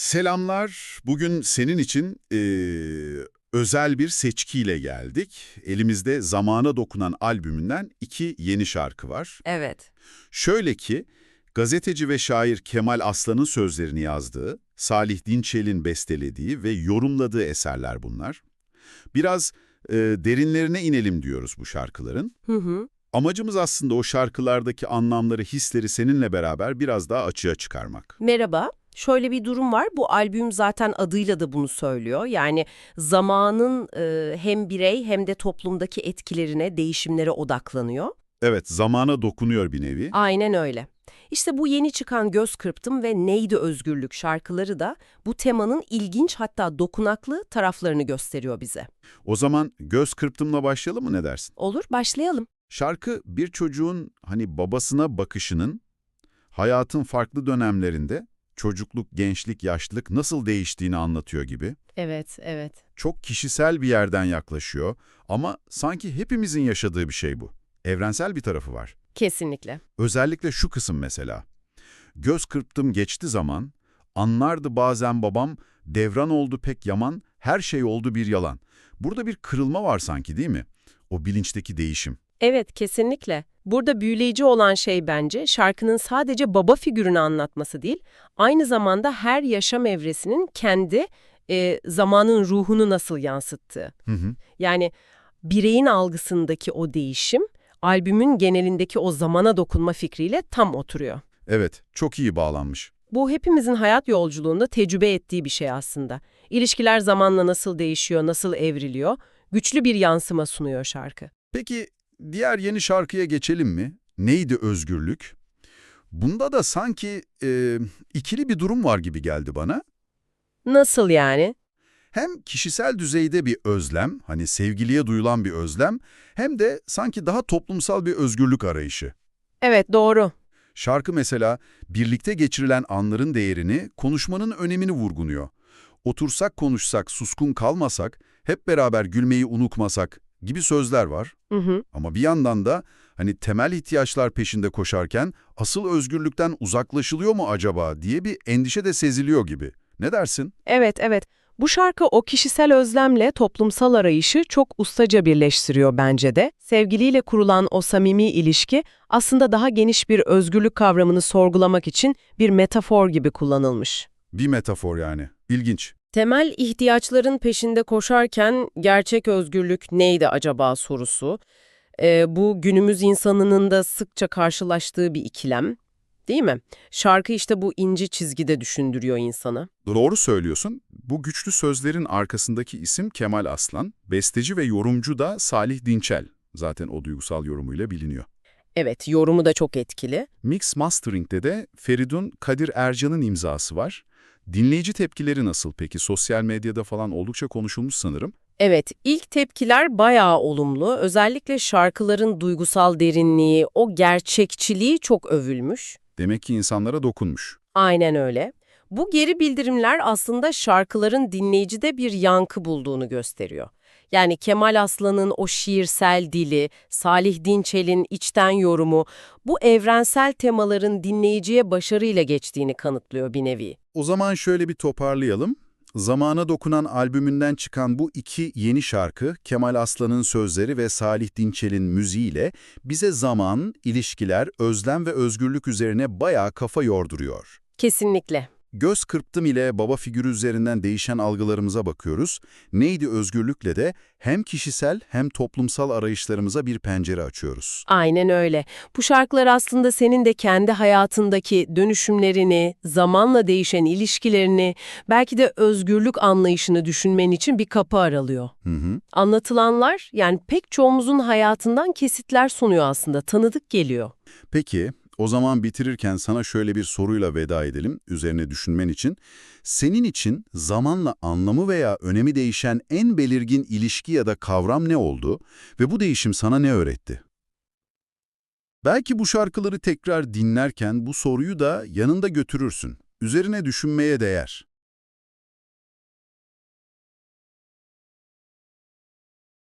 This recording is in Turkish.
Selamlar. Bugün senin için eee, özel bir seçkiyle geldik. Elimizde Zamana Dokunan albümünden iki yeni şarkı var. Evet. Şöyle ki, gazeteci ve şair Kemal Aslan'ın sözlerini yazdığı, Salih Dinçel'in bestelediği ve yorumladığı eserler bunlar. Biraz eee, derinlerine inelim diyoruz bu şarkıların. Hı hı. Amacımız aslında o şarkılardaki anlamları, hisleri seninle beraber biraz daha açığa çıkarmak. Merhaba. Şöyle bir durum var. Bu albüm zaten adıyla da bunu söylüyor. Yani zamanın e, hem birey hem de toplumdaki etkilerine, değişimlere odaklanıyor. Evet, zamana dokunuyor bir nevi. Aynen öyle. İşte bu yeni çıkan Göz Kırptım ve Neydi Özgürlük şarkıları da bu temanın ilginç hatta dokunaklı taraflarını gösteriyor bize. O zaman göz kırptımla başlayalım mı ne dersin? Olur, başlayalım. Şarkı bir çocuğun hani babasına bakışının hayatın farklı dönemlerinde çocukluk, gençlik, yaşlılık nasıl değiştiğini anlatıyor gibi. Evet, evet. Çok kişisel bir yerden yaklaşıyor ama sanki hepimizin yaşadığı bir şey bu. Evrensel bir tarafı var. Kesinlikle. Özellikle şu kısım mesela. Göz kırptım geçti zaman, anlardı bazen babam, devran oldu pek yaman, her şey oldu bir yalan. Burada bir kırılma var sanki değil mi? O bilinçteki değişim. Evet, kesinlikle. Burada büyüleyici olan şey bence şarkının sadece baba figürünü anlatması değil, aynı zamanda her yaşam evresinin kendi e, zamanın ruhunu nasıl yansıttığı. Hı hı. Yani bireyin algısındaki o değişim, albümün genelindeki o zamana dokunma fikriyle tam oturuyor. Evet, çok iyi bağlanmış. Bu hepimizin hayat yolculuğunda tecrübe ettiği bir şey aslında. İlişkiler zamanla nasıl değişiyor, nasıl evriliyor, güçlü bir yansıma sunuyor şarkı. Peki diğer yeni şarkıya geçelim mi? Neydi özgürlük? Bunda da sanki e, ikili bir durum var gibi geldi bana. Nasıl yani? Hem kişisel düzeyde bir özlem, hani sevgiliye duyulan bir özlem, hem de sanki daha toplumsal bir özgürlük arayışı. Evet, doğru. Şarkı mesela birlikte geçirilen anların değerini, konuşmanın önemini vurgunuyor. Otursak konuşsak, suskun kalmasak, hep beraber gülmeyi unutmasak gibi sözler var. Hı hı. Ama bir yandan da hani temel ihtiyaçlar peşinde koşarken asıl özgürlükten uzaklaşılıyor mu acaba diye bir endişe de seziliyor gibi. Ne dersin? Evet, evet. Bu şarkı o kişisel özlemle toplumsal arayışı çok ustaca birleştiriyor bence de. Sevgiliyle kurulan o samimi ilişki aslında daha geniş bir özgürlük kavramını sorgulamak için bir metafor gibi kullanılmış. Bir metafor yani. İlginç. Temel ihtiyaçların peşinde koşarken gerçek özgürlük neydi acaba sorusu. Ee, bu günümüz insanının da sıkça karşılaştığı bir ikilem. Değil mi? Şarkı işte bu ince çizgide düşündürüyor insanı. Doğru söylüyorsun. Bu güçlü sözlerin arkasındaki isim Kemal Aslan, besteci ve yorumcu da Salih Dinçel. Zaten o duygusal yorumuyla biliniyor. Evet, yorumu da çok etkili. Mix Mastering'de de Feridun Kadir Ercan'ın imzası var. Dinleyici tepkileri nasıl peki? Sosyal medyada falan oldukça konuşulmuş sanırım. Evet, ilk tepkiler bayağı olumlu. Özellikle şarkıların duygusal derinliği, o gerçekçiliği çok övülmüş. Demek ki insanlara dokunmuş. Aynen öyle. Bu geri bildirimler aslında şarkıların dinleyicide bir yankı bulduğunu gösteriyor. Yani Kemal Aslan'ın o şiirsel dili, Salih Dinçel'in içten yorumu, bu evrensel temaların dinleyiciye başarıyla geçtiğini kanıtlıyor bir nevi. O zaman şöyle bir toparlayalım. Zamana Dokunan albümünden çıkan bu iki yeni şarkı, Kemal Aslan'ın sözleri ve Salih Dinçel'in müziğiyle bize zaman, ilişkiler, özlem ve özgürlük üzerine bayağı kafa yorduruyor. Kesinlikle. Göz kırptım ile baba figürü üzerinden değişen algılarımıza bakıyoruz. Neydi özgürlükle de hem kişisel hem toplumsal arayışlarımıza bir pencere açıyoruz. Aynen öyle. Bu şarkılar aslında senin de kendi hayatındaki dönüşümlerini, zamanla değişen ilişkilerini, belki de özgürlük anlayışını düşünmen için bir kapı aralıyor. Hı hı. Anlatılanlar yani pek çoğumuzun hayatından kesitler sunuyor aslında, tanıdık geliyor. Peki, o zaman bitirirken sana şöyle bir soruyla veda edelim, üzerine düşünmen için. Senin için zamanla anlamı veya önemi değişen en belirgin ilişki ya da kavram ne oldu ve bu değişim sana ne öğretti? Belki bu şarkıları tekrar dinlerken bu soruyu da yanında götürürsün. Üzerine düşünmeye değer.